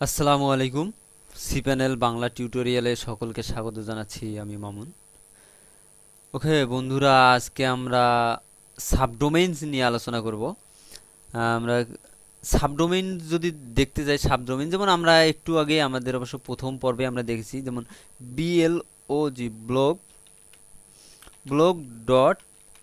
আসসালামু আলাইকুম। C panel Bangla টিউটোরিয়ালে সকলকে স্বাগত জানাচ্ছি আমি মামুন। ওকে, বন্ধুরা, আজকে আমরা সাবডোমেইনস নিয়ে আলোচনা করব। আমরা সাবডোমেইন যদি দেখতে যাই, সাবডোমেইন, যেমন আমরা একটু আগে আমাদের অবশ্য প্রথম পর্বে আমরা দেখেছি, যেমন BLO G blog blog dot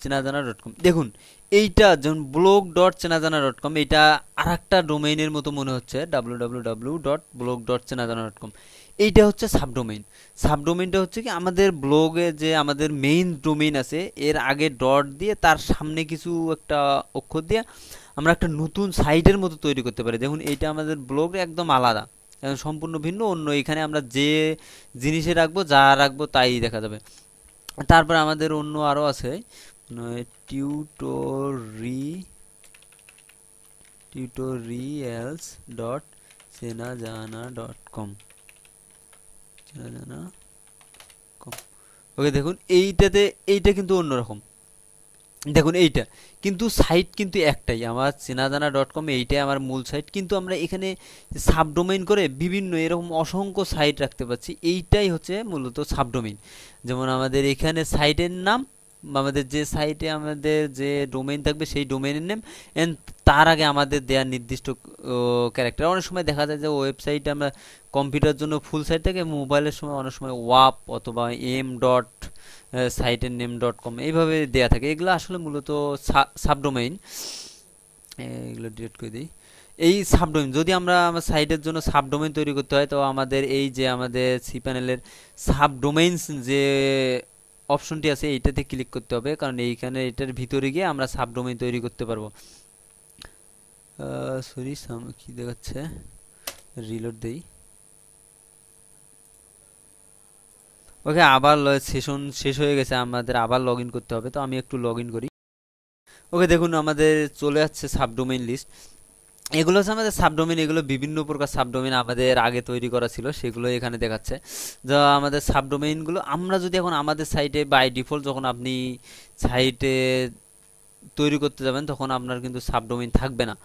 Chenajana dot com দেখুন, এইটা যেমন blog dot Chenajana dot com এইটা আর একটা ডোমেইনের মতো মনে হচ্ছে W W W dot blog dot Chenajana dot com এইটা হচ্ছে সাবডোমেইন সাবডোমেইনটা হচ্ছে কি, আমাদের ব্লগে যে আমাদের মেইন ডোমেইন আছে, এর আগে ডট দিয়ে তার সামনে কিছু একটা অক্ষর দিয়ে আমরা একটা নতুন সাইটের মতো তৈরি করতে পারি। দেখুন, এইটা আমাদের ব্লগ একদম আলাদা। সম্পূর্ণ ভিন্ন, অন্য এখানে আমরা যে জিনিসে রাখব, যা রাখব তাই দেখা যাবে। তারপর আমাদের অন্য আরও আছে tutori tutorials dot Chenajana dot com okay দেখুন, এইটাতে, এইটা কিন্তু অন্যরকম। দেখুন, এইটা। কিন্তু সাইট কিন্তু একটাই। আমার চেনাজানা ডট কম এইটাই আমার মূল সাইট কিন্তু আমরা এখানে সাবডোমেইন করে বিভিন্ন এরকম অসংখ্য সাইট রাখতে পারছি। এইটাই হচ্ছে মূলত সাবডোমেইন যেমন আমাদের এখানে সাইটের নাম আমাদের যে সাইটে আমাদের যে ডোমেইন থাকবে সেই ডোমেইনের নেম অ্যান্ড তার আগে আমাদের দেওয়ার নির্দিষ্ট ক্যারেক্টার অনেক সময় দেখা যায় যে ওয়েবসাইট আমরা কম্পিউটার জন্য ফুল সাইট থাকে মোবাইলের সময় অনেক সময় ওয়াপ অথবা এম ডট সাইটের নেম ডট কম এইভাবে দেওয়া থাকে। এগুলো আসলে মূলত সাবডোমেইন এগুলো ডিলিট করে দিই। এই সাবডোমেইন যদি আমরা আমার সাইটের জন্য সাবডোমেইন তৈরি করতে হয়, তো আমাদের এই যে আমাদের সি প্যানেলের সাবডোমেইনস যে অপশনটি আছে, এইটাতে ক্লিক করতে হবে, কারণ এইখানে এটার ভিতরে গিয়ে আমরা সাবডোমেইন তৈরি করতে পারব। সরি কি দেখাচ্ছে? রিলোড দেই। ওকে, আবার সেশন শেষ হয়ে গেছে, আমাদের আবার লগ করতে হবে, তো আমি একটু লগ করি। ওকে, দেখুন, আমাদের চলে যাচ্ছে সাবডোমেইন লিস্ট এগুলো হচ্ছে আমাদের সাবডোমিন এগুলো বিভিন্ন প্রকার সাবডোমিন আমাদের আগে তৈরি করা ছিল, সেগুলো এখানে দেখাচ্ছে। যা আমাদের সাবডোমিনগুলো আমরা যদি এখন আমাদের সাইটে বাই ডিফল্ট যখন আপনি সাইটে তৈরি করতে যাবেন, তখন আপনার কিন্তু সাবডোমেইন থাকবে না।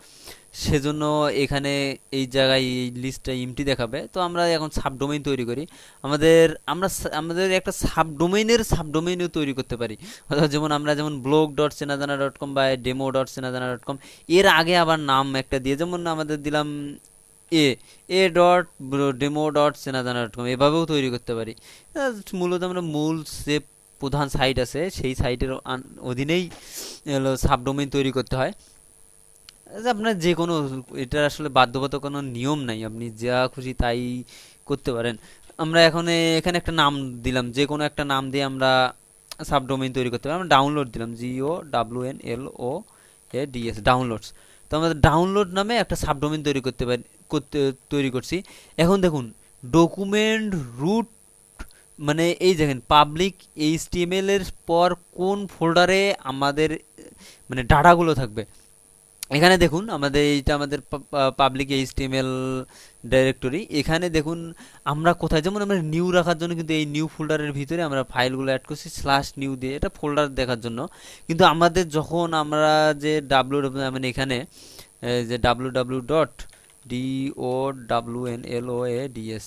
সেজন্য এখানে এই জায়গায় এই লিস্টটা ইমটি দেখাবে। তো আমরা এখন সাবডোমেইন তৈরি করি। আমাদের, আমরা আমাদের একটা সাবডোমেইনের সাবডোমেইনও তৈরি করতে পারি। অর্থাৎ যেমন আমরা যেমন blog dot Chenajana dot com বা demo dot Chenajana dot com এর আগে আবার নাম একটা দিয়ে, যেমন আমাদের দিলাম A A dot demo dot Chenajana dot com এভাবেও তৈরি করতে পারি। মূলত আমরা মূল যে প্রধান সাইট আছে, সেই সাইটের অধীনেই হলো তৈরি করতে হয়। আপনার যে কোনো এটার আসলে বাধ্যবাধক কোনো নিয়ম নাই, আপনি যা খুশি তাই করতে পারেন। আমরা এখন, এখানে একটা নাম দিলাম যে কোনো একটা নাম দিয়ে আমরা সাবডোমেইন তৈরি করতে পারি। আমরা ডাউনলোড দিলাম GO W N L O A DS downloads তো আমাদের ডাউনলোড নামে একটা সাবডোমেইন তৈরি করতে পারি, করতে, তৈরি করছি। এখন দেখুন ডকুমেন্ট রুট মানে এই দেখেন পাবলিক এইচটিএমএল এর পর কোন ফোল্ডারে আমাদের মানে ডাটাগুলো থাকবে? এখানে দেখুন, আমাদের এইটা আমাদের পাবলিক এইচটিএমএল ডাইরেক্টরি এখানে দেখুন, আমরা কোথায়, যেমন আমরা নিউ রাখার জন্য কিন্তু এই নিউ ফোল্ডারের ভিতরে আমরা ফাইলগুলো অ্যাড করছি স্ল্যাশ নিউ দিয়ে। এটা ফোল্ডার দেখার জন্য। কিন্তু আমাদের যখন আমরা যে ডাব্লু মানে এখানে যে W W dot D O W N L O A DS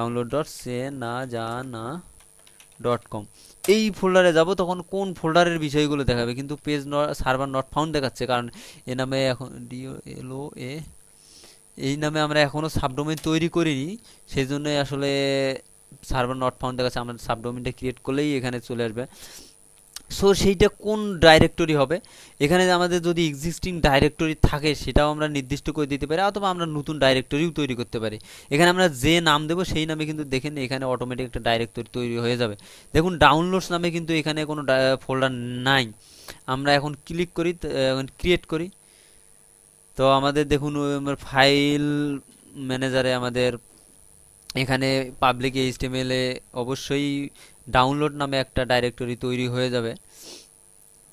download dot Chenajana dot com এই ফোল্ডারে যাব, তখন কোন ফোল্ডারের বিষয়গুলো দেখাবে? কিন্তু পেজ ন সার্ভার নট ফাউন্ড দেখাচ্ছে, কারণ এ নামে এখন ডিও এল ও এ এই নামে আমরা এখনও সাবডোমেন তৈরি করিনি সেই জন্যই আসলে সার্ভার নট ফাউন্ড দেখাচ্ছে, আমরা সাবডোমেনটা ক্রিয়েট করলেই এখানে চলে আসবে। সো সেইটা কোন ডাইরেক্টরি হবে? এখানে আমাদের যদি এক্সিস্টিং ডাইরেক্টরি থাকে, সেটাও আমরা নির্দিষ্ট করে দিতে পারি, অথবা আমরা নতুন ডাইরেক্টরিও তৈরি করতে পারি। এখানে আমরা যে নাম দেবো, সেই নামে কিন্তু দেখেন এখানে অটোমেটিক একটা ডাইরেক্টরি তৈরি হয়ে যাবে। দেখুন ডাউনলোডস নামে কিন্তু এখানে কোনো ফোল্ডার নাই। আমরা এখন ক্লিক করি এখন ক্রিয়েট করি। তো আমাদের দেখুন ফাইল ম্যানেজারে আমাদের এখানে পাবলিক এইচটিএমএল অবশ্যই ডাউনলোড নামে একটা ডাইরেক্টরি তৈরি হয়ে যাবে।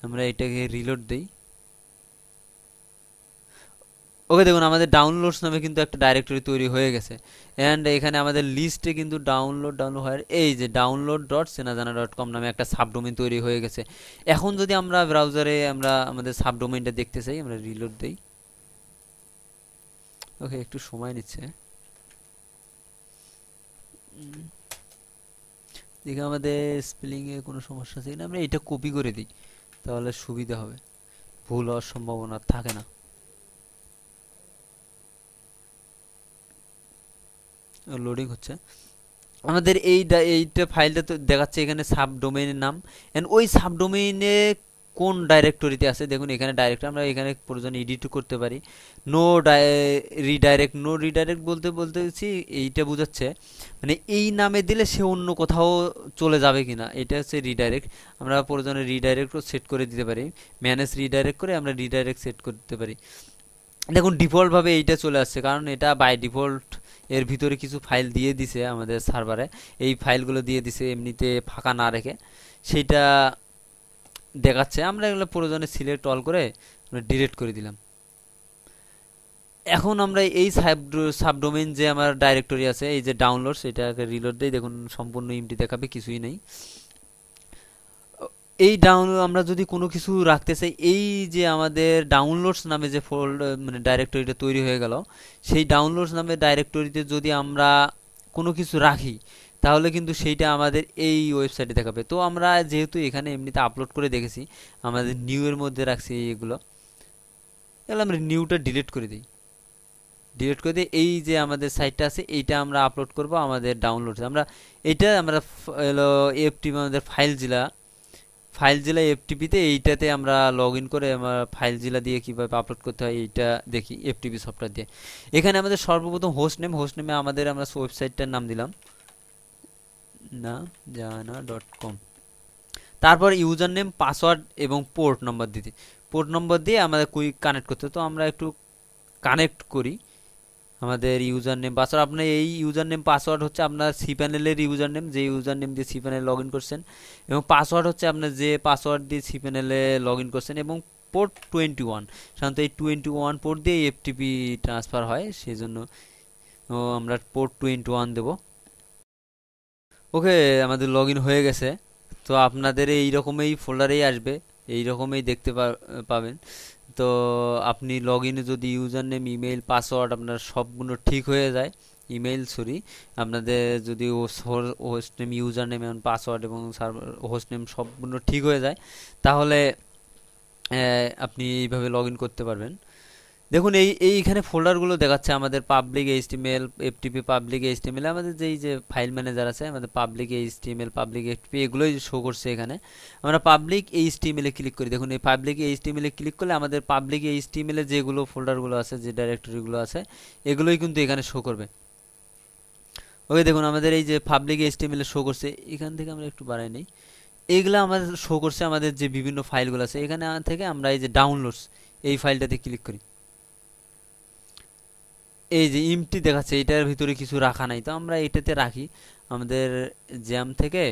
আমরা এটাকে রিলোড দিই। ওকে দেখুন, আমাদের ডাউনলোডস নামে কিন্তু একটা ডাইরেক্টরি তৈরি হয়ে গেছে। অ্যান্ড এখানে আমাদের লিস্টে কিন্তু ডাউনলোড ডাউনলোড হয়। এই যে download dot Chenajana dot com নামে একটা সাবডোমেন তৈরি হয়ে গেছে। এখন যদি আমরা ব্রাউজারে আমরা আমাদের সাবডোমেনটা দেখতে চাই, আমরা রিলোড দিই। ওকে একটু সময় নিচ্ছে। দেখি আমাদের স্পেলিংয়ে কোনো সমস্যা আছে কিনা, আমরা এটা কপি করে দিই, তাহলে সুবিধা হবে। ভুল হওয়ার সম্ভাবনা থাকে না। লোডিং হচ্ছে। আমাদের এই এইটা ফাইলটা তো দেখাচ্ছে এখানে সাব ডোমেইনের নাম এন্ড ওই সাব ডোমেইনে কোন ডাইরেক্টরিতে আছে? দেখুন, এখানে ডাইরেক্ট আমরা এখানে প্রয়োজন এডিট করতে পারি। নো রিডাইরেক্ট নো রিডাইরেক্ট বলতে বলতেছি এইটা বোঝাচ্ছে। মানে এই নামে দিলে সে অন্য কোথাও চলে যাবে কিনা, এটা হচ্ছে রিডাইরেক্ট আমরা প্রয়োজনে রিডাইরেক্টও সেট করে দিতে পারি। ম্যানেজ রিডাইরেক্ট করে আমরা রিডাইরেক্ট সেট করতে পারি। দেখুন, ডিফল্টভাবে এইটা চলে আসছে, কারণ এটা বাই ডিফল্ট এর ভিতরে কিছু ফাইল দিয়ে দিছে আমাদের সার্ভারে এই ফাইলগুলো দিয়ে দিছে, এমনিতে ফাঁকা না রেখে। সেইটা দেখাচ্ছে, আমরা এগুলো প্রয়োজনে সিলেক্ট অল করে ডিলিট করে দিলাম। এখন আমরা এই সাব সাবডোমেন যে আমার ডাইরেক্টরি আছে, এই যে ডাউনলোড সেটাকে রিলোড দেই, দেখুন সম্পূর্ণ ইমটি দেখাবে, কিছুই নেই। এই ডাউনলোড আমরা যদি কোনো কিছু রাখতে চাই, এই যে আমাদের ডাউনলোডস নামে যে ফোল্ড মানে ডাইরেক্টরিটা তৈরি হয়ে গেল, সেই ডাউনলোডস নামে ডাইরেক্টরিতে যদি আমরা কোনো কিছু রাখি তাহলে কিন্তু সেইটা আমাদের এই ওয়েবসাইটে দেখাবে। তো আমরা যেহেতু এখানে এমনিতে আপলোড করে দেখেছি, আমাদের নিউ এর মধ্যে রাখছি এগুলো। আমরা নিউটা ডিলিট করে দিই। ডিলিট করে দিয়ে এই যে আমাদের সাইটটা আছে, এইটা আমরা আপলোড করব আমাদের ডাউনলোড আমরা এটা আমরা হলো এফটি আমাদের ফাইল জেলা। ফাইল জেলা এফটিপিতে এইটাতে আমরা লগ ইন করে আমরা ফাইল জেলা দিয়ে কীভাবে আপলোড করতে হয় এইটা দেখি এফটিপি সফটওয়্যার দিয়ে। এখানে আমাদের সর্বপ্রথম হোস্ট নেম হোস্ট নেমে আমাদের আমরা ওয়েবসাইটটার নাম দিলাম। না, জানা ডট কম তারপর ইউজার নেম পাসওয়ার্ড এবং পোর্ট নম্বর দিতে। পোর্ট নম্বর দিয়ে আমাদের কুইক কানেক্ট করতে তো আমরা একটু কানেক্ট করি আমাদের ইউজার নেম পাসওয়ার্ড আপনার এই ইউজার নেম পাসওয়ার্ড হচ্ছে আপনার সি প্যানেলের ইউজার নেম যে ইউজার নেম দিয়ে সি প্যানেল লগ ইন করছেন এবং পাসওয়ার্ড হচ্ছে আপনার যে পাসওয়ার্ড দিয়ে সি প্যানেলে লগ ইন করছেন এবং পোর্ট টোয়েন্টি ওয়ান সাধারণত এই টোয়েন্টি ওয়ান পোর্ট দিয়ে এফটিপি ট্রান্সফার হয় সেই জন্য আমরা পোর্ট টোয়েন্টি ওয়ান দেবো। ওকে, আমাদের লগ হয়ে গেছে। তো আপনাদের এই রকমই ফোল্ডারেই আসবে, এই রকমই দেখতে পাবেন। তো আপনি লগ যদি ইউজার নেম ইমেইল পাসওয়ার্ড আপনার সবগুলো ঠিক হয়ে যায় ইমেইল সরি আপনাদের যদি হোস্ট নেম ইউজার নেম এবং পাসওয়ার্ড এবং হোস্ট নেম সবগুলো ঠিক হয়ে যায়, তাহলে আপনি এইভাবে লগ করতে পারবেন। দেখুন, এই এইখানে ফোল্ডারগুলো দেখাচ্ছে আমাদের public HTML FTP public HTML আমাদের যেই যে ফাইল ম্যানেজার আছে, আমাদের পাবলিক এইচটিএমএল পাবলিক এফটিপি এগুলোই শো করছে এখানে। আমরা পাবলিক এইচটিএমএল এ ক্লিক করি। দেখুন, এই পাবলিক এইচটিএমএল এ ক্লিক করলে আমাদের পাবলিক এইচটিএমএল এ যেগুলো ফোল্ডারগুলো আছে, যে ডাইরেক্টরিগুলো আছে, এগুলোই কিন্তু এখানে শো করবে। ওকে দেখুন, আমাদের এই যে পাবলিক এইচটিএমএল এ শো করছে, এখান থেকে আমরা একটু বাড়াই নিই। এইগুলো আমাদের শো করছে আমাদের যে বিভিন্ন ফাইলগুলো আছে, এখানে থেকে আমরা এই যে ডাউনলোডস এই ফাইলটাতে ক্লিক করি। এই যে ইমটি দেখাচ্ছে, এটার ভিতরে কিছু রাখা নাই। তো আমরা এটাতে রাখি। আমাদের জ্যাম থেকে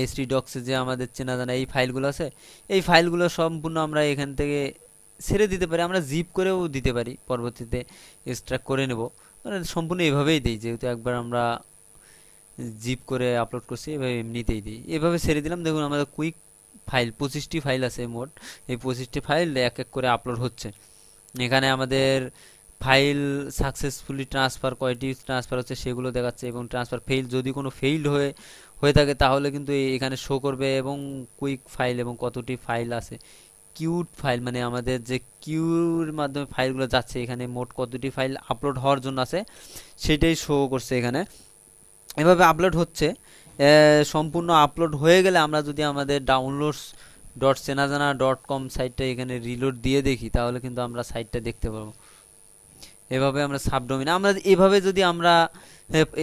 এইচডি ডক্সে যে আমাদের চেনা জানা এই ফাইলগুলো আছে, এই ফাইলগুলো সম্পূর্ণ আমরা এখান থেকে ছেড়ে দিতে পারি। আমরা জিপ করেও দিতে পারি, পরবর্তীতে এক্সট্রাক্ট করে নেব। মানে সম্পূর্ণ এভাবেই দিই, যেহেতু একবার আমরা জিপ করে আপলোড করছি, এভাবে এমনিতেই দিই। এভাবে ছেড়ে দিলাম। দেখুন, আমাদের কুইক ফাইল পঁচিশটি ফাইল আছে মোট। এই পঁচিশটি ফাইল এক এক করে আপলোড হচ্ছে। এখানে আমাদের ফাইল সাকসেসফুলি ট্রান্সফার কয়টি ট্রান্সফার হচ্ছে সেগুলো দেখাচ্ছে এবং ট্রান্সফার ফেইল যদি কোনো ফেইল্ড হয়ে হয়ে থাকে তাহলে কিন্তু এখানে শো করবে এবং কুইক ফাইল এবং কতটি ফাইল আছে। কিউট ফাইল মানে আমাদের যে কিউর মাধ্যমে ফাইলগুলো যাচ্ছে, এখানে মোট কতটি ফাইল আপলোড হওয়ার জন্য আছে, সেটাই শো করছে এখানে। এভাবে আপলোড হচ্ছে। সম্পূর্ণ আপলোড হয়ে গেলে আমরা যদি আমাদের downloads dot Chenajana dot com সাইটটা এখানে রিলোড দিয়ে দেখি, তাহলে কিন্তু আমরা সাইটটা দেখতে পাবো। এভাবে আমরা সাবডোমিন আমরা এভাবে যদি আমরা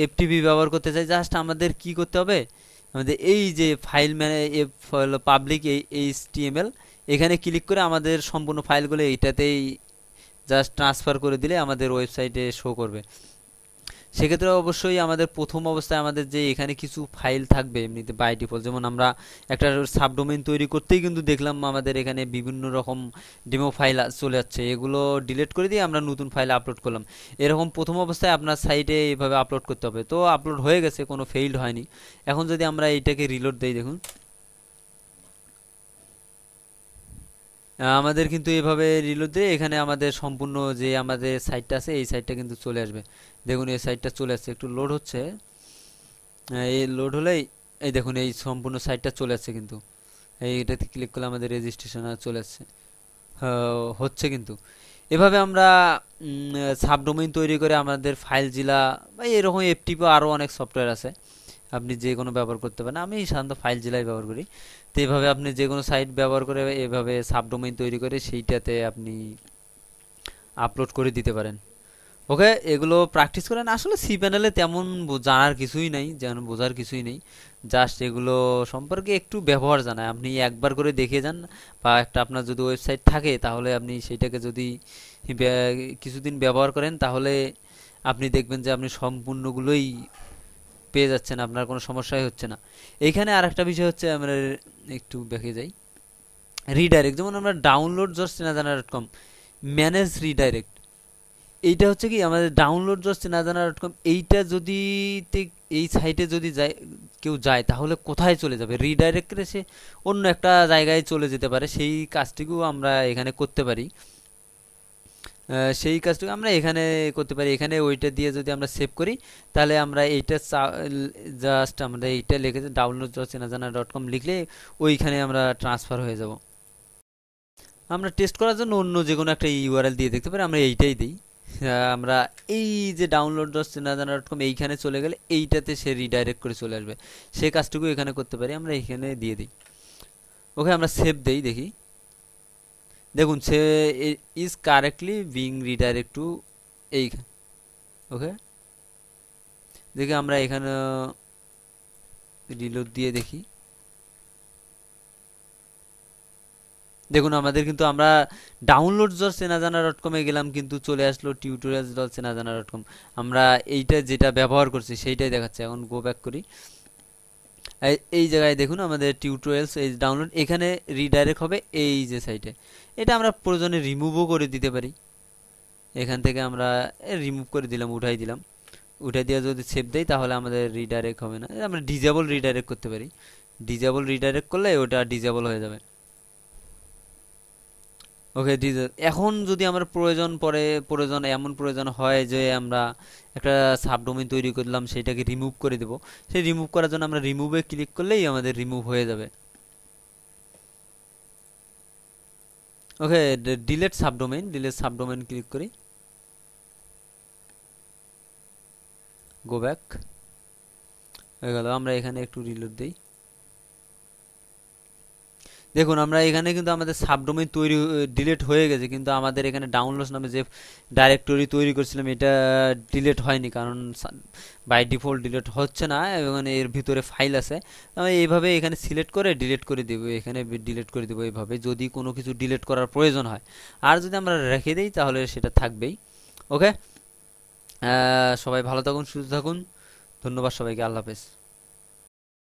এফটিপি ব্যবহার করতে চাই জাস্ট আমাদের কি করতে হবে? আমাদের এই যে ফাইল ম্যানে পাবলিক এইচটিএমএল এখানে ক্লিক করে আমাদের সম্পূর্ণ ফাইলগুলো এইটাতেই জাস্ট ট্রান্সফার করে দিলে আমাদের ওয়েবসাইটে শো করবে। সেক্ষেত্রে অবশ্যই আমাদের প্রথম অবস্থায় আমাদের যে এখানে কিছু ফাইল থাকবে, এমনিতে বাই ডিফল্ট যেমন আমরা একটা সাবডোমেন তৈরি করতেই কিন্তু দেখলাম আমাদের এখানে বিভিন্ন রকম ডেমো ফাইল চলে যাচ্ছে। এগুলো ডিলিট করে দিয়ে আমরা নতুন ফাইল আপলোড করলাম। এরকম প্রথম অবস্থায় আপনার সাইটে এইভাবে আপলোড করতে হবে। তো আপলোড হয়ে গেছে, কোনো ফেইল্ড হয়নি। এখন যদি আমরা এইটাকে রিলোড দিই, দেখুন। আমাদের কিন্তু এভাবে রিলোড দিয়ে এখানে আমাদের সম্পূর্ণ যে আমাদের সাইটটা আছে, এই সাইটটা কিন্তু চলে আসবে। দেখুন, এই সাইটটা চলে আসছে। একটু লোড হচ্ছে। এই লোড হলেই, এই দেখুন, এই সম্পূর্ণ সাইটটা চলে আসছে কিন্তু। এই এটাতে ক্লিক করলে আমাদের রেজিস্ট্রেশন চলে আসছে। হচ্ছে কিন্তু। এভাবে আমরা সাবডোমেইন তৈরি করে আমাদের ফাইল জিলা বা এরকম এফটিপি আরও অনেক সফটওয়্যার আছে। আপনি যে কোনো ব্যবহার করতে পারেন। আমি সাধারণত ফাইল জেলাই ব্যবহার করি। তো এভাবে আপনি যে কোনো সাইট ব্যবহার করে এভাবে সাবডোমেইন তৈরি করে সেইটাতে আপনি আপলোড করে দিতে পারেন। ওকে এগুলো প্র্যাকটিস করেন। আসলে সি প্যানেলে তেমন জানার কিছুই নেই যেমন বোঝার কিছুই নেই। জাস্ট এগুলো সম্পর্কে একটু ব্যবহার জানায়। আপনি একবার করে দেখে যান বা একটা আপনার যদি ওয়েবসাইট থাকে, তাহলে আপনি সেইটাকে যদি কিছুদিন ব্যবহার করেন, তাহলে আপনি দেখবেন যে আপনি সম্পূর্ণগুলোই পেয়ে যাচ্ছেন, আপনার কোনো সমস্যাই হচ্ছে না। এইখানে আর একটা বিষয় হচ্ছে আমরা একটু দেখে যাই। রিডাইরেক্ট যেমন আমরা downloads Chenajana dot com manage redirect এইটা হচ্ছে কি, আমাদের download Jos Chenajana dot com এইটা যদি এই সাইটে যদি যায়, কেউ যায়, তাহলে কোথায় চলে যাবে? রিডাইরেক্ট সে অন্য একটা জায়গায় চলে যেতে পারে, সেই কাজটিকেও আমরা এখানে করতে পারি। সেই কাজটুকু আমরা এখানে করতে পারি। এখানে ওইটা দিয়ে যদি আমরা সেভ করি, তাহলে আমরা এইটা জাস্ট আমরা এইটা লিখে ডাউনলোড চেনাজানা ডট কম লিখলে ওইখানে আমরা ট্রান্সফার হয়ে যাব। আমরা টেস্ট করার জন্য অন্য যে কোনো একটা ইউআরএল দিয়ে দেখতে পারি, আমরা এইটাই দিই। আমরা এই যে download dot Chenajana dot com এইখানে চলে গেলে এইটাতে সে রিডাইরেক্ট করে চলে আসবে। সেই কাজটুকু এখানে করতে পারি, আমরা এইখানে দিয়ে দিই। ওকে আমরা সেভ দেই, দেখি। দেখুন, সে is correctly being redirect to এই। ওকে দেখি আমরা এখানে রিলোড দিয়ে দেখি। দেখুন, আমাদের কিন্তু আমরা ডাউনলোড ডট সেনাজানা ডট কমে গেলাম, কিন্তু চলে আসলো tutorials dot Chenajana dot com আমরা এইটা যেটা ব্যবহার করছি, সেইটাই দেখাচ্ছে। এখন গো ব্যাক করি। এই জায়গায় দেখুন আমাদের টিউটোরিয়ালস এই ডাউনলোড এখানে রিডাইরেক্ট হবে এই যে সাইটে এটা আমরা প্রয়োজনে রিমুভও করে দিতে পারি। এখান থেকে আমরা রিমুভ করে দিলাম, উঠাই দিলাম। উঠাই দিয়ে যদি সেভ দেয় তাহলে আমাদের রিডাইরেক্ট হবে না। আমরা ডিজেবল রিডাইরেক্ট করতে পারি। ডিজেবল রিডাইরেক্ট করলে ওটা ডিজেবল হয়ে যাবে। ওকে এখন যদি আমার প্রয়োজন পরে প্রয়োজন, এমন প্রয়োজন হয় যে আমরা একটা সাবডোমেন তৈরি করলাম, সেটাকে রিমুভ করে দেব। সেই রিমুভ করার জন্য আমরা রিমুভে ক্লিক করলেই আমাদের রিমুভ হয়ে যাবে। Okay delete subdomain delete subdomain click করি। গো ব্যাক হয়ে গেল, আমরা এখানে একটু রিলোড দিই। দেখুন, আমরা এখানে কিন্তু আমাদের সাবডোমেন তৈরি ডিলেট হয়ে গেছে, কিন্তু আমাদের এখানে ডাউনলোড নামে যে ডাইরেক্টরি তৈরি করছিলাম, এটা ডিলেট হয়নি, কারণ বাই ডিফল্ট ডিলেট হচ্ছে না, এবং এর ভিতরে ফাইল আছে। আমি এইভাবে এখানে সিলেক্ট করে ডিলেট করে দেবো, এখানে ডিলেট করে দেবো এইভাবে, যদি কোনো কিছু ডিলেট করার প্রয়োজন হয়। আর যদি আমরা রেখে দিই, তাহলে সেটা থাকবেই। ওকে সবাই ভালো থাকুন, সুস্থ থাকুন। ধন্যবাদ সবাইকে, আল্লাহ হাফেজ।